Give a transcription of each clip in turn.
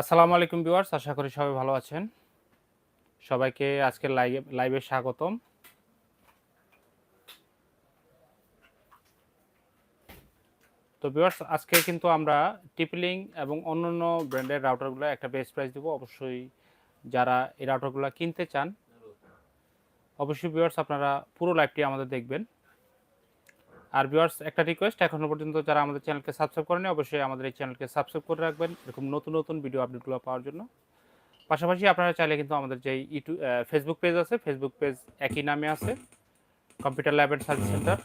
আসসালামু আলাইকুম ভিউয়ার্স, আশা করি সবাই ভালো আছেন। সবাইকে আজকের লাইভে লাইভে স্বাগতম। তো ভিউয়ার্স, আজকে কিন্তু আমরা টিপলিং এবং অন্যান্য ব্র্যান্ডের রাউটারগুলো একটা বেস্ট প্রাইস দেবো। অবশ্যই যারা এই রাউটারগুলো কিনতে চান, অবশ্যই ভিউয়ার্স, আপনারা পুরো লাইভটি আমাদের দেখবেন। আর ভিউয়ার্স একটা রিকোয়েস্ট এখনও পর্যন্ত যারা আমাদের চ্যানেলকে সাবস্ক্রাইব করেনি অবশ্যই আমাদের এই চ্যানেলকে সাবস্ক্রাইব করে রাখবেন। এরকম নতুন নতুন ভিডিও আপডেটগুলো পাওয়ার জন্য। পাশাপাশি আপনারা চাইলে কিন্তু আমাদের যে ইউটিউব ফেসবুক পেজ আছে ফেসবুক পেজ একই নামে আছে computer lab and service centre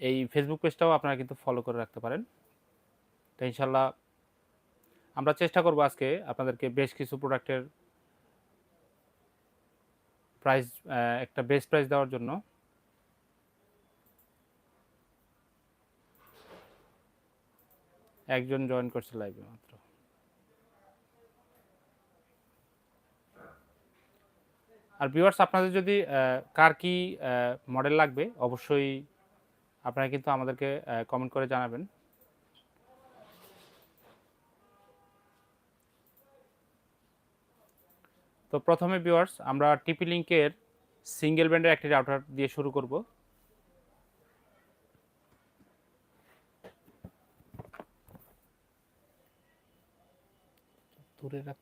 এই ফেসবুক পেজটাও আপনারা কিন্তু ফলো করে রাখতে পারেন। তো ইনশাল্লাহ আমরা চেষ্টা করব আজকে আপনাদেরকে বেশ কিছু প্রোডাক্টের প্রাইস একটা বেস্ট প্রাইস দেওয়ার জন্য। একজন জয়েন করছে লাইভে মাত্র। আর ভিউয়ার্স আপনাদের যদি কার কি মডেল লাগবে, অবশ্যই আপনারা কিন্তু আমাদেরকে কমেন্ট করে জানাবেন। তো প্রথমে ভিউয়ার্স আমরা টিপি লিঙ্কের সিঙ্গেল ব্যান্ডের একটি রাউটার দিয়ে শুরু করব। ve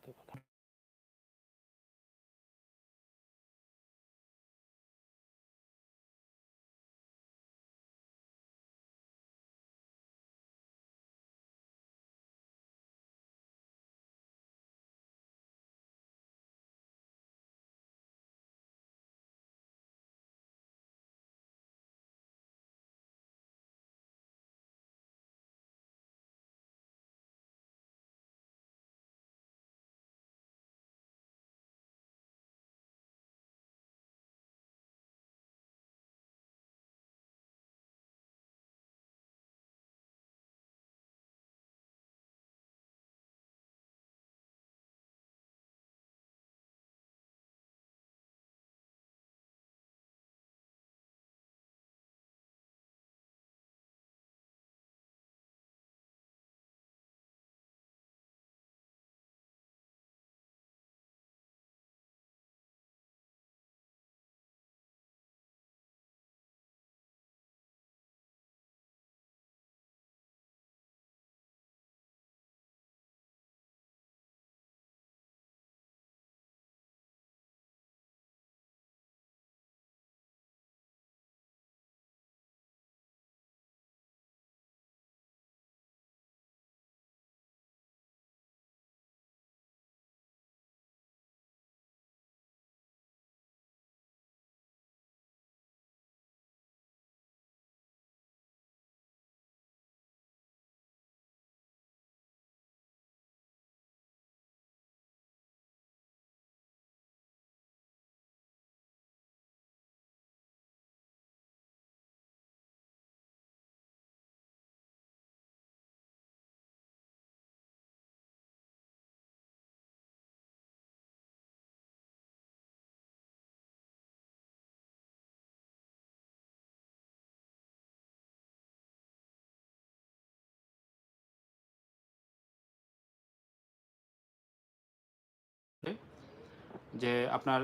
যে আপনার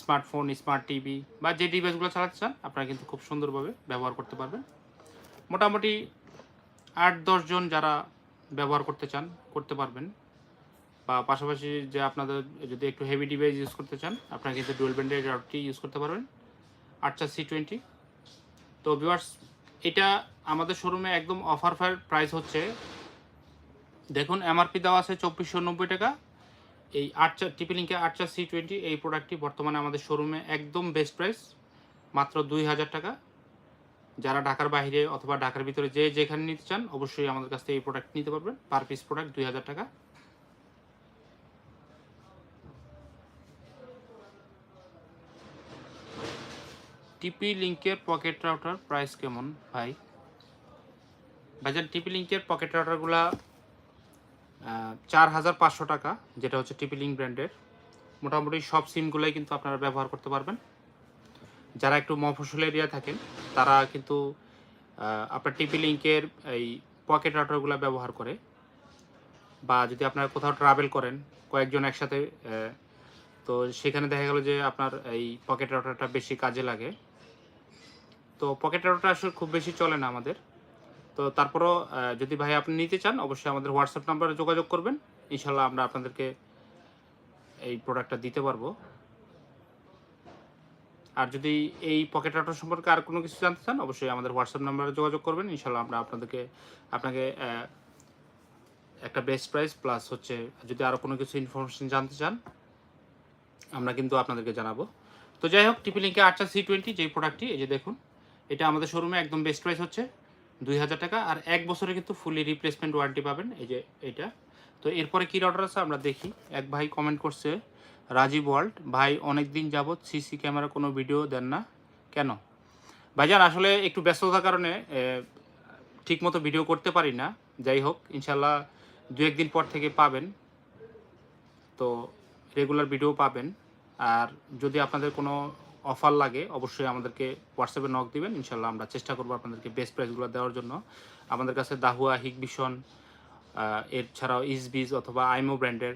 স্মার্টফোন স্মার্ট টিভি বা যে ডিভাইসগুলো চালাতে চান, আপনারা কিন্তু খুব সুন্দরভাবে ব্যবহার করতে পারবেন। মোটামুটি আট জন যারা ব্যবহার করতে চান, করতে পারবেন। বা পাশাপাশি যে আপনাদের যদি একটু হেভি ডিভাইস ইউজ করতে চান, আপনারা কিন্তু ডুয়েল ব্যান্ডের রাউটটি ইউজ করতে পারবেন। আটটা সি টোয়েন্টি তো ভিউয়ার্স এটা আমাদের শোরুমে একদম অফার ফায়ার প্রাইস হচ্ছে। দেখুন এমআরপি দেওয়া আছে চব্বিশশো নব্বই টাকা। এই আটচা টিপিলিঙ্কে আর্চার সি টোয়েন্টি এই প্রোডাক্টটি বর্তমানে আমাদের শোরুমে একদম বেস্ট প্রাইস মাত্র দুই হাজার টাকা। যারা ঢাকার বাইরে অথবা ঢাকার ভিতরে যে যেখানে নিতে চান, অবশ্যই আমাদের কাছ থেকে এই প্রোডাক্ট নিতে পারবেন। পার পিস প্রোডাক্ট দুই হাজার টাকা। টিপি লিঙ্কের পকেট রাউটার প্রাইস কেমন, ভাই? বাজার টিপি লিঙ্কের পকেট রাউটারগুলা চার হাজার পাঁচশো টাকা, যেটা হচ্ছে টিপি লিঙ্ক ব্র্যান্ডের মোটামুটি সব সিমগুলোই কিন্তু আপনারা ব্যবহার করতে পারবেন। যারা একটু মফসল এরিয়া থাকেন, তারা কিন্তু আপনার টিপি লিঙ্কের এই পকেট রাউটারগুলো ব্যবহার করে। বা যদি আপনারা কোথাও ট্রাভেল করেন, কয়েকজন একসাথে তো সেখানে দেখা গেল যে আপনার এই পকেট রাউটারটা বেশি কাজে লাগে। তো পকেট রাউটারটা আসলে খুব বেশি চলে না আমাদের। তো তারপরও যদি ভাই আপনি নিতে চান, অবশ্যই আমাদের হোয়াটসঅ্যাপ নাম্বারে যোগাযোগ করবেন। ইনশাল্লাহ আমরা আপনাদেরকে এই প্রোডাক্টটা দিতে পারব। আর যদি এই পকেট রাউটার সম্পর্কে আর কোনো কিছু জানতে চান, অবশ্যই আমাদের হোয়াটসঅ্যাপ নাম্বারে যোগাযোগ করবেন। ইনশাল্লাহ আমরা আপনাদেরকে, আপনাকে একটা বেস্ট প্রাইস প্লাস হচ্ছে যদি আরও কোনো কিছু ইনফরমেশন জানতে চান, আমরা কিন্তু আপনাদেরকে জানাব। তো যাই হোক টিপি লিঙ্কে আটটা সি টোয়েন্টি যেই প্রোডাক্টটি এই যে দেখুন, এটা আমাদের শোরুমে একদম বেস্ট প্রাইস হচ্ছে। দুই হাজার টাকা, আর এক বছরে কিন্তু ফুলি রিপ্লেসমেন্ট ওয়ারেন্টি পাবেন, এই যে এটা। তো এরপরে কী অর্ডার আছে আমরা দেখি। এক ভাই কমেন্ট করছে, রাজীব ওয়ার্ল্ড, ভাই অনেক দিন যাবৎ সিসি ক্যামেরা কোনো ভিডিও দেন না। কেন? ভাইজান, আসলে একটু ব্যস্ততার কারণে ঠিকমতো ভিডিও করতে পারি না। যাই হোক ইনশাল্লাহ দু একদিন পর থেকে পাবেন। তো রেগুলার ভিডিও পাবেন। আর যদি আপনাদের কোনো অফার লাগে, অবশ্যই আমাদেরকে হোয়াটসঅ্যাপে নক দিবেন। ইনশাল্লাহ আমরা চেষ্টা করব আপনাদেরকে বেস্ট প্রাইসগুলো দেওয়ার জন্য। আমাদের কাছে দাহুয়া হিকবিশন এর ছাড়াও ইসবিজ অথবা আইমো ব্র্যান্ডের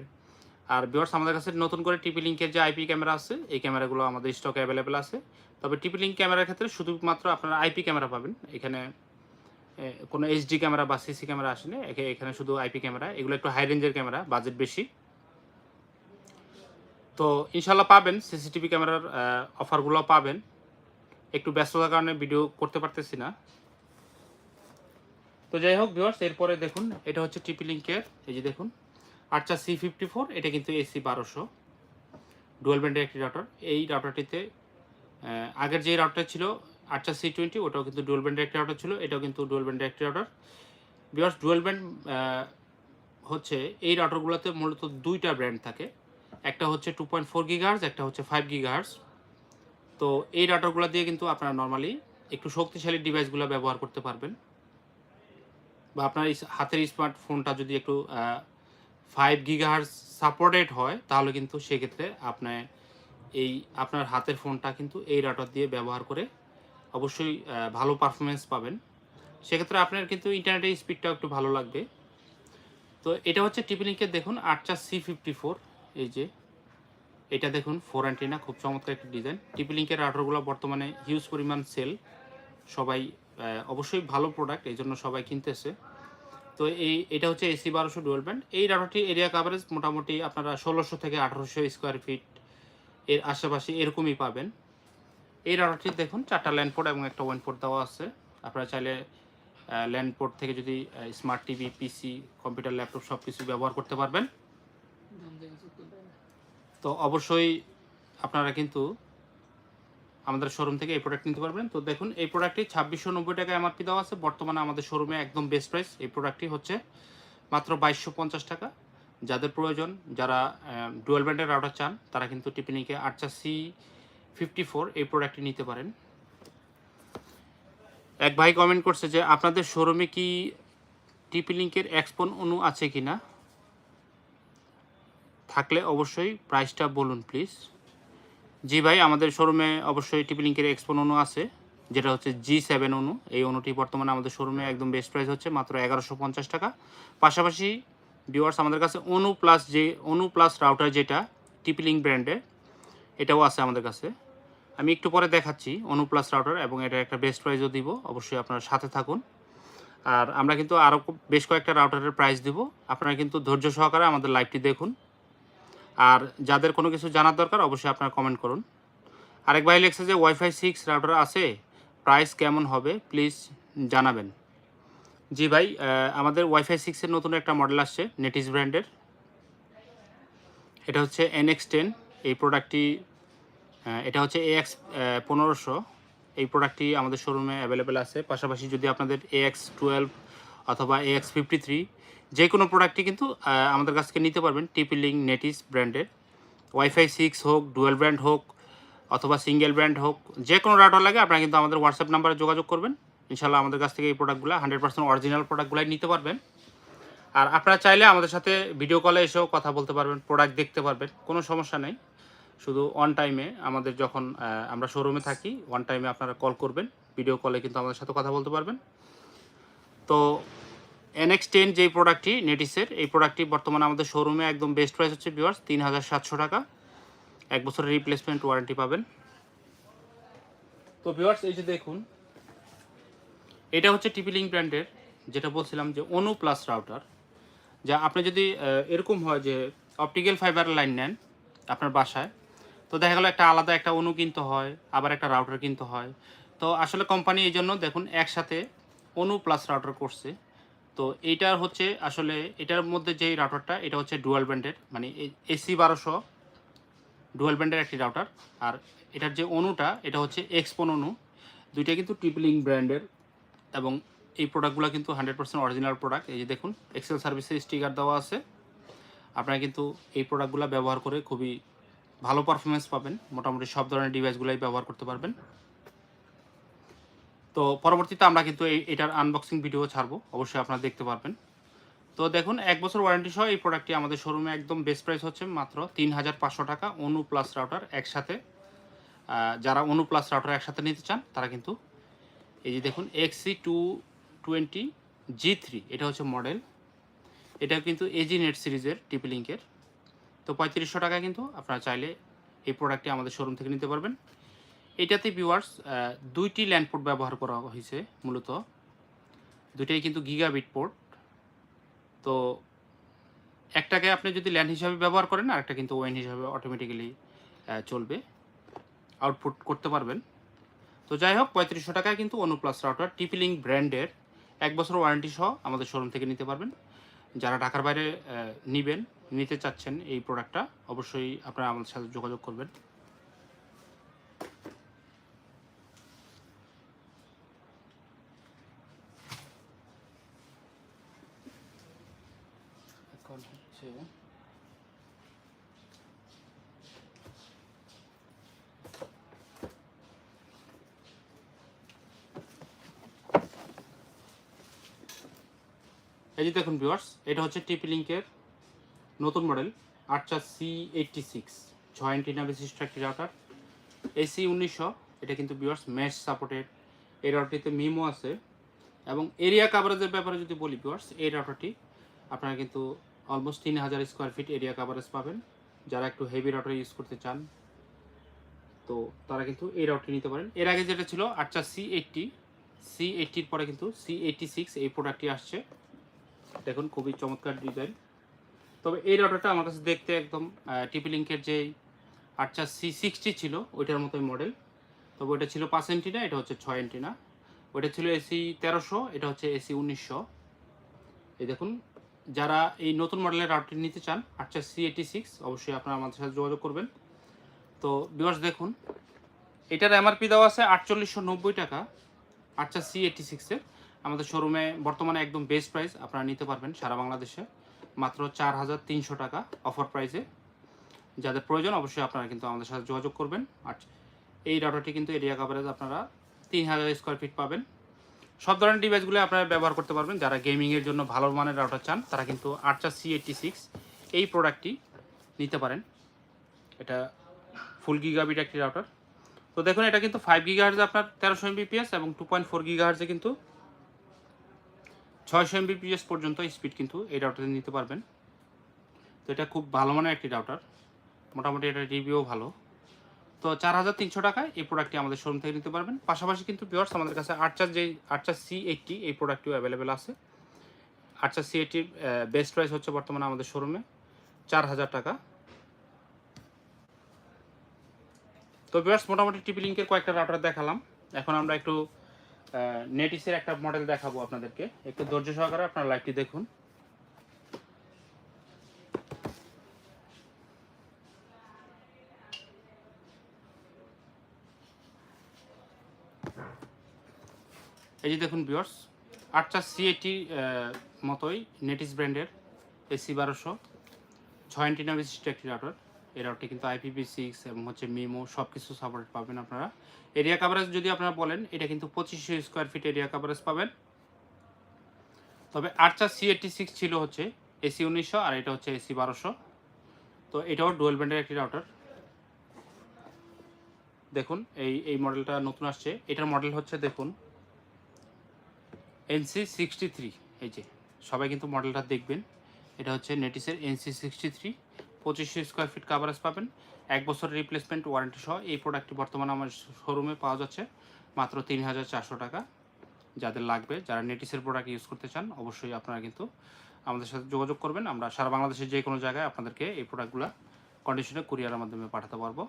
আর বিয়ার্স আমাদের কাছে নতুন করে টিপি লিঙ্কের যে আইপি ক্যামেরা আছে, এই ক্যামেরাগুলো আমাদের স্টকে অ্যাভেলেবেল আছে। তবে টিপি লিঙ্ক ক্যামেরার ক্ষেত্রে শুধুমাত্র আপনারা আইপি ক্যামেরা পাবেন। এখানে কোনো এইচডি ক্যামেরা বা সিসি ক্যামেরা আসেনি। এখে- এখানে শুধু আইপি ক্যামেরা এগুলো একটু হাই রেঞ্জের ক্যামেরা বাজেট বেশি। তো ইনশাল্লাহ পাবেন, সিসিটিভি ক্যামেরার অফারগুলো পাবেন। একটু ব্যস্ততার কারণে ভিডিও করতে পারতেছি না। তো যাই হোক ভিউয়ার্স এরপরে দেখুন, এটা হচ্ছে টিপি লিঙ্কের এই যে দেখুন আচ্ছা সি ফিফটি ফোর এটা কিন্তু এসি বারোশো ডুয়েল ব্যান্ডের একটি রাউটার এই রাউটারটিতে আগের যে রাউটার ছিল আচ্ছা সি টোয়েন্টি ওটাও কিন্তু ডুয়েল ব্যান্ডের একটি রাউটার ছিল, এটাও কিন্তু ডুয়েল ব্যান্ডের একটি রাউটার বিকজ ডুয়েল ব্যান্ড হচ্ছে এই রাউটারগুলোতে মূলত দুইটা ব্র্যান্ড থাকে। একটা হচ্ছে টু পয়েন্ট ফোর গিগার্স একটা হচ্ছে ফাইভ গিগার্স তো এই রাউটারগুলো দিয়ে কিন্তু আপনারা নর্মালি একটু শক্তিশালী ডিভাইসগুলো ব্যবহার করতে পারবেন। বা আপনার হাতের স্মার্টফোনটা যদি একটু ফাইভ গিগাহার্স সাপোর্টেড হয়, তাহলে কিন্তু সেক্ষেত্রে আপনার এই আপনার হাতের ফোনটা কিন্তু এই রাউটার দিয়ে ব্যবহার করে অবশ্যই ভালো পারফরমেন্স পাবেন। সেক্ষেত্রে আপনার কিন্তু ইন্টারনেটের স্পিডটাও একটু ভালো লাগবে। তো এটা হচ্ছে টিপি লিঙ্কের দেখুন আটটা সি ফিফটি ফোর এই যে, এটা দেখুন ফোর অ্যান্টিনা খুব চমৎকার একটি ডিজাইন টিপি লিঙ্কের রাউটারগুলো বর্তমানে হিউজ পরিমাণ সেল সবাই অবশ্যই ভালো প্রোডাক্ট এই জন্য সবাই কিনতেছে। তো এই, এটা হচ্ছে এসি বারোশো ডুয়েল ব্যান্ড এই রাউটারটি এরিয়া কাভারেজ মোটামুটি আপনারা ষোলোশো থেকে আঠারোশো স্কোয়ার ফিট এর আশেপাশে এরকমই পাবেন। এই রাউটারটি দেখুন, চারটা ল্যান্ড পোর্ট এবং একটা ওয়ান পোর্ট দেওয়া আছে। আপনারা চাইলে ল্যান্ড পোর্ট থেকে যদি smart TV PC computer laptop সব কিছু ব্যবহার করতে পারবেন। তো অবশ্যই আপনারা কিন্তু আমাদের শোরুম থেকে এই প্রোডাক্ট নিতে পারবেন। তো দেখুন, এই প্রোডাক্টটি ছাব্বিশশো নব্বই টাকা এমআরপি দেওয়া আছে। বর্তমানে আমাদের শোরুমে একদম বেস্ট প্রাইস এই প্রোডাক্টটি হচ্ছে মাত্র বাইশশো পঞ্চাশ টাকা। যাদের প্রয়োজন, যারা ডুয়েল ব্র্যান্ডের রাউটার চান, তারা কিন্তু টিপিনিকে আটচা সি ফিফটি ফোর এই প্রোডাক্টটি নিতে পারেন। এক ভাই কমেন্ট করছে যে, আপনাদের শোরুমে কি টিপি লিঙ্কের এক্সপন অনু আছে কি না থাকলে অবশ্যই প্রাইসটা বলুন প্লিজ জি ভাই, আমাদের শোরুমে অবশ্যই টিপি লিঙ্কের এক্সপন অনু আছে, যেটা হচ্ছে জি সেভেন অনু এই অনুটি বর্তমানে আমাদের শোরুমে একদম বেস্ট প্রাইস হচ্ছে, মাত্র এগারোশো পঞ্চাশ টাকা। পাশাপাশি ভিউয়ার্স আমাদের কাছে অনু প্লাস যে অনু প্লাস রাউটার যেটা টিপি লিঙ্ক ব্র্যান্ডের এটাও আছে আমাদের কাছে। আমি একটু পরে দেখাচ্ছি অনু প্লাস রাউটার এবং এটা একটা বেস্ট প্রাইসও দিব, অবশ্যই আপনারা সাথে থাকুন। আর আমরা কিন্তু আরও বেশ কয়েকটা রাউটারের প্রাইস দিব। আপনারা কিন্তু ধৈর্য সহকারে আমাদের লাইভটি দেখুন। আর যাদের কোনো কিছু জানার দরকার, অবশ্যই আপনারা কমেন্ট করুন। আরেক ভাই লেখছে যে ওয়াইফাই সিক্স রাউটার আছে প্রাইস কেমন হবে? প্লিজ জানাবেন। জি ভাই আমাদের ওয়াইফাই সিক্সের নতুন একটা মডেল আসছে নেটিস ব্র্যান্ডের এটা হচ্ছে এনএক্স টেন এই প্রোডাক্টটি এটা হচ্ছে এএক্স পনেরোশো। এই প্রোডাক্টটি আমাদের শোরুমে অ্যাভেলেবেল আছে। পাশাপাশি যদি আপনাদের এএক্স টুয়েলভ অথবা এএক্স ফিফটি থ্রি যে কোনো প্রোডাক্টই কিন্তু আমাদের কাছ থেকে নিতে পারবেন টিপি লিঙ্ক নেটিস ব্র্যান্ডের ওয়াইফাই সিক্স হোক ডুয়েল ব্র্যান্ড হোক, অথবা সিঙ্গেল ব্র্যান্ড হোক যে কোনো রাউটার লাগে, আপনারা কিন্তু আমাদের হোয়াটসঅ্যাপ নাম্বারে যোগাযোগ করবেন। ইনশাল্লাহ আমাদের কাছ থেকে এই প্রোডাক্টগুলো হান্ড্রেড পার্সেন্ট অরিজিনাল প্রোডাক্টগুলাই নিতে পারবেন। আর আপনারা চাইলে আমাদের সাথে ভিডিও কলে এসেও কথা বলতে পারবেন প্রোডাক্ট দেখতে পারবেন, কোনো সমস্যা নেই। শুধু অন টাইমে আমাদের যখন আমরা শোরুমে থাকি অন টাইমে আপনারা কল করবেন ভিডিও কলে কিন্তু আমাদের সাথে কথা বলতে পারবেন। তো এনএক্স টেন যেই প্রোডাক্টটি নেটিসের এই প্রোডাক্টটি বর্তমানে আমাদের শোরুমে একদম বেস্ট প্রাইস হচ্ছে ভিউয়ার্স তিন হাজার সাতশো টাকা। এক বছরের রিপ্লেসমেন্ট ওয়ারেন্টি পাবেন। তো ভিউয়ার্স এই যে দেখুন, এটা হচ্ছে টিপিলিং ব্র্যান্ডের যেটা বলছিলাম যে অনু প্লাস রাউটার যা আপনি যদি এরকম হয় যে অপটিক্যাল ফাইবার লাইন নেন আপনার বাসায়, তো দেখা গেলো একটা আলাদা একটা অনু কিনতে হয়, আবার একটা রাউটার কিনতে হয়। তো আসলে কোম্পানি এই জন্য দেখুন, একসাথে অনু প্লাস রাউটার করছে। তো এইটার হচ্ছে আসলে এটার মধ্যে যেই রাউটারটা এটা হচ্ছে ডুয়াল ব্যান্ডের মানে এসি বারোশো ডুয়াল ব্যান্ডের একটি রাউটার আর এটার যে অনুটা এটা হচ্ছে এক্সপোন অনু দুইটা কিন্তু ট্রিপলিং ব্র্যান্ডের এবং এই প্রোডাক্টগুলো কিন্তু হান্ড্রেড পার্সেন্ট অরিজিনাল প্রোডাক্ট এই যে দেখুন এক্সেল সার্ভিসের স্টিকার দেওয়া আছে। আপনারা কিন্তু এই প্রোডাক্টগুলো ব্যবহার করে খুবই ভালো পারফরমেন্স পাবেন। মোটামুটি সব ধরনের ডিভাইসগুলোই ব্যবহার করতে পারবেন। তো পরবর্তীতে আমরা কিন্তু এই এটার আনবক্সিং ভিডিও ছাড়বো। অবশ্যই আপনারা দেখতে পারবেন। তো দেখুন, এক বছর ওয়ারেন্টি সহ এই প্রোডাক্টটি আমাদের শোরুমে একদম বেস্ট প্রাইস হচ্ছে মাত্র তিন হাজার পাঁচশো টাকা অনু প্লাস রাউটার একসাথে। যারা অনু প্লাস রাউটার একসাথে নিতে চান, তারা কিন্তু এই যে দেখুন EX two twenty G three এটা হচ্ছে মডেল এটা কিন্তু এজি নেট সিরিজের টিপি লিঙ্কের তো পঁয়ত্রিশশো টাকা কিন্তু আপনারা চাইলে এই প্রোডাক্টটি আমাদের শোরুম থেকে নিতে পারবেন। এটাতে ভিউয়ার্স দুইটি ল্যান্ড পোর্ট ব্যবহার করা হয়েছে মূলত। দুইটাই কিন্তু গিগাবিট পোর্ট তো একটাকে আপনি যদি ল্যান্ড হিসাবে ব্যবহার করেন আর একটা কিন্তু ওয়েন হিসাবে অটোমেটিক্যালি চলবে। আউটপুট করতে পারবেন। তো যাই হোক, পঁয়ত্রিশশো টাকায় কিন্তু অনুপ্লাস রাউটার টিপিলিং ব্র্যান্ডের এক বছর ওয়ারেন্টি সহ আমাদের শোরুম থেকে নিতে পারবেন। যারা ঢাকার বাইরে নিবেন, নিতে চাচ্ছেন এই প্রোডাক্টটা অবশ্যই আপনারা আমাদের সাথে যোগাযোগ করবেন এখন হচ্ছে এই যে দেখুন ভিউয়ার্স এটা হচ্ছে টিপি লিঙ্কের নতুন মডেল আটচা সি এইটটি সিক্স ছয় অ্যান্টিনা বিশিষ্ট একটি রাউটার এসি উনিশশো, এটা কিন্তু ভিউয়ার্স মেশ সাপোর্টেড এই রাউটারটিতে মিমো আছে। এবং এরিয়া কাভারেজের ব্যাপারে যদি বলি ভিউয়ার্স এই রাউটারটি আপনারা কিন্তু অলমোস্ট তিন হাজার স্কোয়ার ফিট এরিয়া কাভারেজ পাবেন। যারা একটু হেভি রাউটার ইউজ করতে চান, তো তারা কিন্তু এই রাউটারটি নিতে পারেন। এর আগে যেটা ছিল আটচা সি এইটটি সি এইটটির পরে কিন্তু সি এইটটি সিক্স এই প্রোডাক্টটি আসছে। দেখুন, খুবই চমৎকার ডিজাইন তবে এই রাউটারটা আমার কাছে দেখতে একদম টিপি লিঙ্কের যে আটচা সি সিক্সটি ছিল, ওইটার মতোই মডেল তবে ওইটা ছিল পাঁচ এন্টিনা, এটা হচ্ছে ছয় এন্টিনা। ওইটা ছিল এসি তেরোশো, এটা হচ্ছে এসি উনিশশো। এই দেখুন, যারা এই নতুন মডেলের রাউটারটি নিতে চান, আটচা সি এইটি সিক্স, অবশ্যই আপনারা আমাদের সাথে যোগাযোগ করবেন। তো বিকজ দেখুন, এটার এমআরপি দেওয়া আছে আটচল্লিশশো নব্বই টাকা, আটচা সি এইটি সিক্সের। আমাদের শোরুমে বর্তমানে একদম বেস্ট প্রাইস আপনারা নিতে পারবেন সারা বাংলাদেশে। মাত্র চার হাজার তিনশো টাকা অফার প্রাইসে যাদের প্রয়োজন অবশ্যই আপনারা কিন্তু আমাদের সাথে যোগাযোগ করবেন। আর এই রাউটারটি কিন্তু এরিয়া কাভারেজ আপনারা তিন হাজার স্কোয়ার ফিট পাবেন। সব ধরনের ডিভাইসগুলো আপনারা ব্যবহার করতে পারবেন। যারা গেমিংয়ের জন্য ভালো মানের রাউটার চান, তারা কিন্তু আটচা সি এইটটি সিক্স এই প্রোডাক্টটি নিতে পারেন। এটা ফুল গিগাবিট একটি রাউটার তো দেখুন, এটা কিন্তু ফাইভ গিগাহার্জে আপনার তেরোশো এমবিপিএস এবং টু পয়েন্ট ফোর গিগাহার্জে কিন্তু ছয়শো এমবিপিএস পর্যন্ত স্পিড কিন্তু এই রাউটারে নিতে পারবেন। তো এটা খুব ভালো মানের একটি রাউটার মোটামুটি এটা রিভিউ ভালো। তো চার হাজার তিনশো টাকায় এই প্রোডাক্টটি আমাদের শোরুম থেকে নিতে পারবেন। পাশাপাশি কিন্তু পিওর্স আমাদের কাছে আটচার যে আটচার সি এইটটি এই প্রোডাক্টটিও অ্যাভেলেবেল আছে। আটচার সি এইটটির বেস্ট প্রাইস হচ্ছে বর্তমানে আমাদের শোরুমে চার হাজার টাকা। তো পিওর্স মোটামুটি টিপি লিঙ্কের কয়েকটা রাউটার দেখালাম। এখন আমরা একটু নেটিসের একটা মডেল দেখাবো আপনাদেরকে। একটু ধৈর্য সহকারে আপনারা লাইভটি দেখুন। এই যে দেখুন বিয়ার্স আটটা সিএটি মতোই নেটিস ব্র্যান্ডের এসি বারোশো, ছয় অ্যান্টিনা বিশিষ্ট একটি রাউটার এই রাউটারটি কিন্তু আইপিভি সিক্স এবং হচ্ছে মিমো সব কিছু সাপোর্ট পাবেন আপনারা। এরিয়া কাভারেজ যদি আপনারা বলেন, এটা কিন্তু পঁচিশশো স্কোয়ার ফিট এরিয়া কাভারেজ পাবেন। তবে আটটা সি এইটটি সিক্স ছিল হচ্ছে এসি উনিশশো আর এটা হচ্ছে এসি বারোশো। তো এটাও ডুয়েল ব্র্যান্ডের একটি রাউটার দেখুন, এই এই মডেলটা নতুন আসছে। এটার মডেল হচ্ছে দেখুন এনসি সিক্সটি থ্রি এই যে, সবাই কিন্তু মডেলটা দেখবেন। এটা হচ্ছে নেটিসের এনসি সিক্সটি থ্রি পঁচিশশো স্কোয়ার ফিট কাভারেজ পাবেন। এক বছরের রিপ্লেসমেন্ট ওয়ারেন্টি সহ এই প্রোডাক্টটি বর্তমানে আমার শোরুমে পাওয়া যাচ্ছে মাত্র তিন হাজার চারশো টাকা। যাদের লাগবে, যারা নেটিসের প্রোডাক্ট ইউজ করতে চান, অবশ্যই আপনারা কিন্তু আমাদের সাথে যোগাযোগ করবেন। আমরা সারা বাংলাদেশের যে কোনো জায়গায় আপনাদেরকে এই প্রোডাক্টগুলো কন্ডিশনে কুরিয়ারের মাধ্যমে পাঠাতে পারব।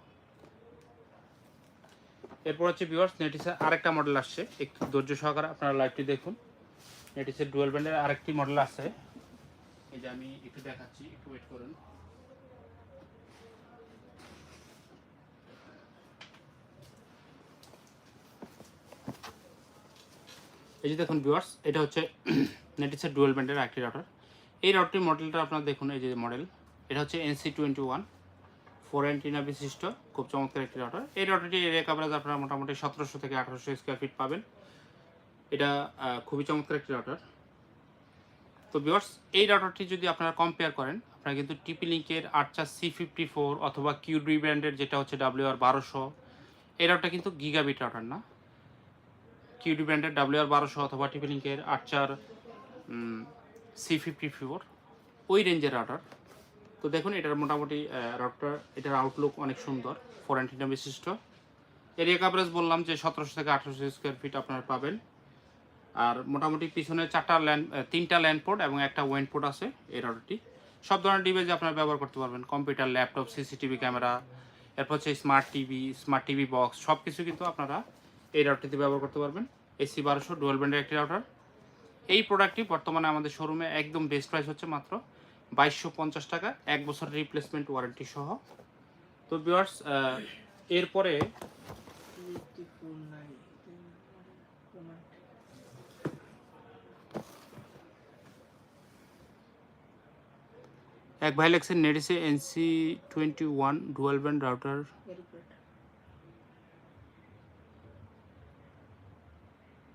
এরপর হচ্ছে ভিউয়ার্স নেটিসের আরেকটা মডেল আসছে। একটু ধৈর্য সহকারে আপনারা লাইভটি দেখুন। নেটিসের ডুয়েল ব্যান্ডের আরেকটি মডেল আছে এই যে আমি একটু দেখাচ্ছি, একটু ওয়েট করুন। এই যে দেখুন ভিউয়ার্স এটা হচ্ছে নেটিসের ডুয়েল ব্যান্ডের একটি রাউটার এই রাউটারটির মডেলটা আপনারা দেখুন, এই যে মডেল এটা হচ্ছে NC twenty one four antenna বিশিষ্ট, খুব চমৎকার একটি রাউটার এই রাউটারটি এরিয়া কাভারেজ আপনারা মোটামুটি সতেরোশো থেকে আঠারোশো স্কোয়ার ফিট পাবেন। এটা খুবই চমৎকার একটি রাউটার তো বিয়ার্স এই রাউটারটি যদি আপনারা কম্পেয়ার করেন, আপনারা কিন্তু টিপি লিঙ্কের আটচা সি ফিফটি ফোর অথবা কিউডি ব্র্যান্ডের যেটা হচ্ছে ডাব্লিউ আর বারোশো, এই রাউটার কিন্তু গিগাবিট রাউটার না। কিউডি ব্র্যান্ডের ডাব্লিউ আর বারোশো অথবা টিপি লিঙ্কের আটচার সি ফিফটি ফোর ওই রেঞ্জের রাউটার তো দেখুন, এটার মোটামুটি রাউটার এটার আউটলুক অনেক সুন্দর ফোর অ্যান্টিনা বিশিষ্ট। এরিয়া কাভারেজ বললাম যে সতেরোশো থেকে আঠারোশো স্কোয়ার ফিট আপনারা পাবেন। আর মোটামুটি পিছনে চারটা ল্যান্ড তিনটা ল্যান্ড পোর্ট এবং একটা ওয়েন্ড পোর্ট আছে এই রাউটারটি সব ধরনের ডিভাইস আপনারা ব্যবহার করতে পারবেন। কম্পিউটার ল্যাপটপ সিসিটিভি ক্যামেরা এরপর হচ্ছে smart TV smart TV box সব কিছু কিন্তু আপনারা এই রাউটারটিতে ব্যবহার করতে পারবেন এসি বারোশো ডুয়েল ব্যান্ডের একটি রাউটার এই প্রোডাক্টটি বর্তমানে আমাদের শোরুমে একদম বেস্ট প্রাইস হচ্ছে মাত্র বাইশশো পঞ্চাশ টাকা, এক বছর রিপ্লেসমেন্ট ওয়ারেন্টি সহ। তো ভিউয়ার্স এরপরে এক ভাই লেখছেন নেডিসে NC twenty one dual band router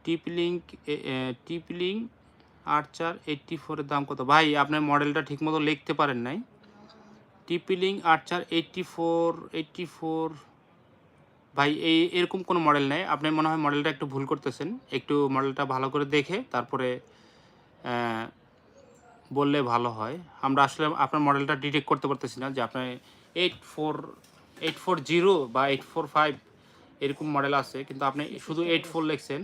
TP Link TP Link আট চার এইটটি ফোরের দাম কত? ভাই আপনার মডেলটা ঠিকমতো লিখতে পারেন নাই। টিপিলিং আট চার এইটটি ফোর এইটটি ফোর ভাই এই এরকম কোনো মডেল নেই। আপনি মনে হয় মডেলটা একটু ভুল করতেছেন। একটু মডেলটা ভালো করে দেখে তারপরে বললে ভালো হয়। আমরা আসলে আপনার মডেলটা ডিটেক্ট করতে পারতেছি না যে আপনার eight four eight four zero বা এইট ফোর ফাইভ এরকম মডেল আছে কিন্তু আপনি শুধু এইট ফোর লিখছেন।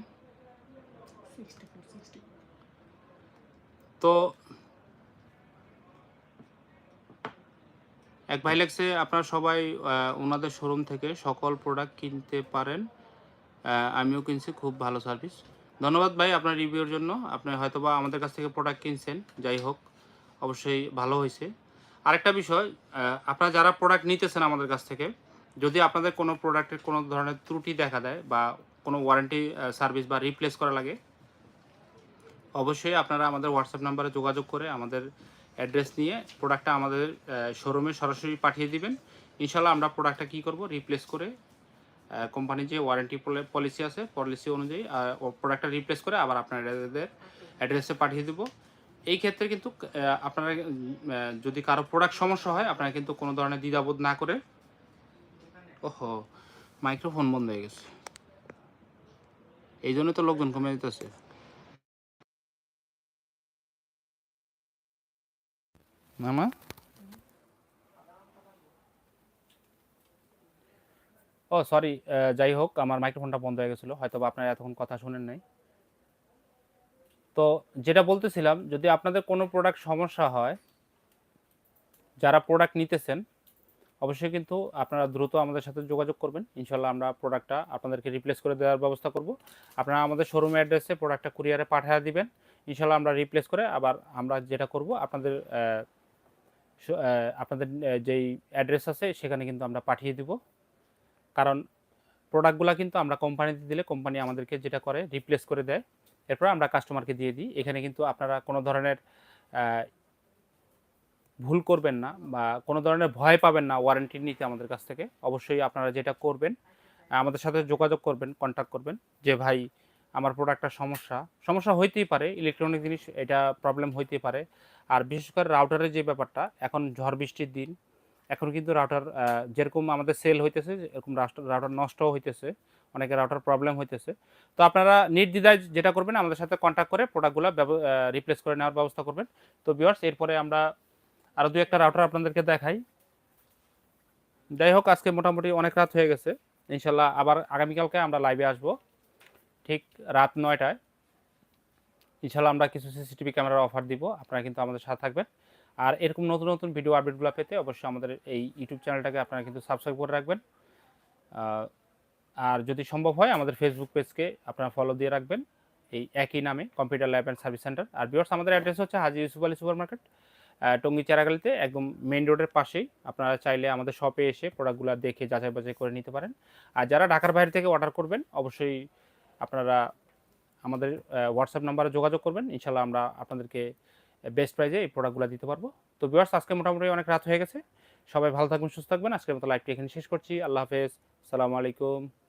তো এক ভাই লেগসে আপনারা সবাই ওনাদের শোরুম থেকে সকল প্রোডাক্ট কিনতে পারেন। আমিও কিনছি, খুব ভালো সার্ভিস ধন্যবাদ ভাই আপনার রিভিউর জন্য। আপনি হয়তোবা আমাদের কাছ থেকে প্রোডাক্ট কিনছেন, যাই হোক, অবশ্যই ভালো হয়েছে। আরেকটা বিষয় আপনারা যারা প্রোডাক্ট নিতেছেন আমাদের কাছ থেকে, যদি আপনাদের কোনো প্রোডাক্টের কোনো ধরনের ত্রুটি দেখা দেয় বা কোনো ওয়ারেন্টি সার্ভিস বা রিপ্লেস করা লাগে অবশ্যই আপনারা আমাদের হোয়াটসঅ্যাপ নাম্বারে যোগাযোগ করে আমাদের অ্যাড্রেস নিয়ে প্রোডাক্টটা আমাদের শোরুমে সরাসরি পাঠিয়ে দিবেন। ইনশাল্লাহ আমরা প্রোডাক্টটা কী করব? রিপ্লেস করে কোম্পানির যে ওয়ারেন্টি পলিসি আছে পলিসি অনুযায়ী প্রোডাক্টটা রিপ্লেস করে আবার আপনাদের অ্যাড্রেসে পাঠিয়ে দেবো। এই ক্ষেত্রে কিন্তু আপনারা যদি কারও প্রোডাক্ট সমস্যা হয়, আপনারা কিন্তু কোনো ধরনের দ্বিধাবোধ না করে, ওহো মাইক্রোফোন বন্ধ হয়ে গেছে। এই জন্য তো লোকজন কমে যেতেছে। মামা ও সরি যাই হোক, আমার মাইক্রোফোনটা বন্ধ হয়ে গেছিল। হয়তো আপনারা এতক্ষণ কথা শুনেন নাই। তো যেটা বলতেছিলাম, যদি আপনাদের কোনো প্রোডাক্ট সমস্যা হয়, যারা প্রোডাক্ট নিতেছেন, অবশ্যই কিন্তু আপনারা দ্রুত আমাদের সাথে যোগাযোগ করবেন। ইনশাল্লাহ আমরা প্রোডাক্টটা আপনাদেরকে রিপ্লেস করে দেওয়ার ব্যবস্থা করব। আপনারা আমাদের শোরুম অ্যাড্রেসে প্রোডাক্টটা কুরিয়ারে পাঠিয়ে দিবেন। ইনশাল্লাহ আমরা রিপ্লেস করে আবার আমরা যেটা করব, আপনাদের আপনাদের যেই অ্যাড্রেস আছে সেখানে কিন্তু আমরা পাঠিয়ে দিব। কারণ প্রোডাক্টগুলো কিন্তু আমরা কোম্পানিতে দিলে কোম্পানি আমাদেরকে যেটা করে রিপ্লেস করে দেয়। এরপর আমরা কাস্টমারকে দিয়ে দিই। এখানে কিন্তু আপনারা কোনো ধরনের ভুল করবেন না বা কোনো ধরনের ভয় পাবেন না ওয়ারেন্টি নিতে আমাদের কাছ থেকে। অবশ্যই আপনারা যেটা করবেন আমাদের সাথে যোগাযোগ করবেন কন্ট্যাক্ট করবেন যে, ভাই, আমার প্রোডাক্টটা সমস্যা। সমস্যা হইতেই পারে ইলেকট্রনিক জিনিস, এটা প্রবলেম হইতেই পারে। আর বিশেষ করে রাউটারের যে ব্যাপারটা, এখন ঝড় বৃষ্টির দিন, এখন কিন্তু রাউটার যেরকম আমাদের সেল হইতেছে, এরকম রাউটার নষ্টও হইতেছে, অনেকের রাউটার প্রবলেম হইতেছে। তো আপনারা নির্দ্বিধায় যেটা করবেন, আমাদের সাথে কন্ট্যাক্ট করে প্রোডাক্টগুলো রিপ্লেস করে নেওয়ার ব্যবস্থা করবেন। তো ভিউয়ার্স এরপরে আমরা আরও দু একটা রাউটার আপনাদেরকে দেখাই। যাই হোক আজকে মোটামুটি অনেক রাত হয়ে গেছে। ইনশাল্লাহ আবার আগামীকালকে আমরা লাইভে আসব, ঠিক রাত নয়টায়। ইনশাল্লাহ আমরা কিছু সিসিটিভি ক্যামেরার অফার দিব, আপনারা কিন্তু আমাদের সাথে থাকবেন। আর এরকম নতুন নতুন ভিডিও আপডেটগুলো পেতে অবশ্যই আমাদের এই ইউটিউব চ্যানেলটাকে আপনারা কিন্তু সাবস্ক্রাইব করে রাখবেন। আর যদি সম্ভব হয়, আমাদের ফেসবুক পেজকে আপনারা ফলো দিয়ে রাখবেন। এই একই নামে computer lab and service centre আর বিয়ার্স আমাদের অ্যাড্রেস হচ্ছে হাজি ইউসুফ আলী সুপার মার্কেট টঙ্গি চারাগালিতে, একদম মেইন রোডের পাশেই। আপনারা চাইলে আমাদের শপে এসে প্রোডাক্টগুলো দেখে যাচাই বাছাই করে নিতে পারেন। আর যারা ঢাকার বাইরে থেকে অর্ডার করবেন, অবশ্যই আপনারা আমাদের হোয়াটসঅ্যাপ নাম্বারে যোগাযোগ করবেন ইনশাল্লাহ আমরা আপনাদেরকে বেস্ট প্রাইজে এই প্রোডাক্টগুলো দিতে পারব। তো বিয়ার্স আজকে মোটামুটি অনেক রাত হয়ে গেছে। সবাই ভালো থাকবেন, সুস্থ থাকবেন। আজকের মতো লাইভটি এখানে শেষ করছি। আল্লাহ হাফেজ। সালামু আলাইকুম।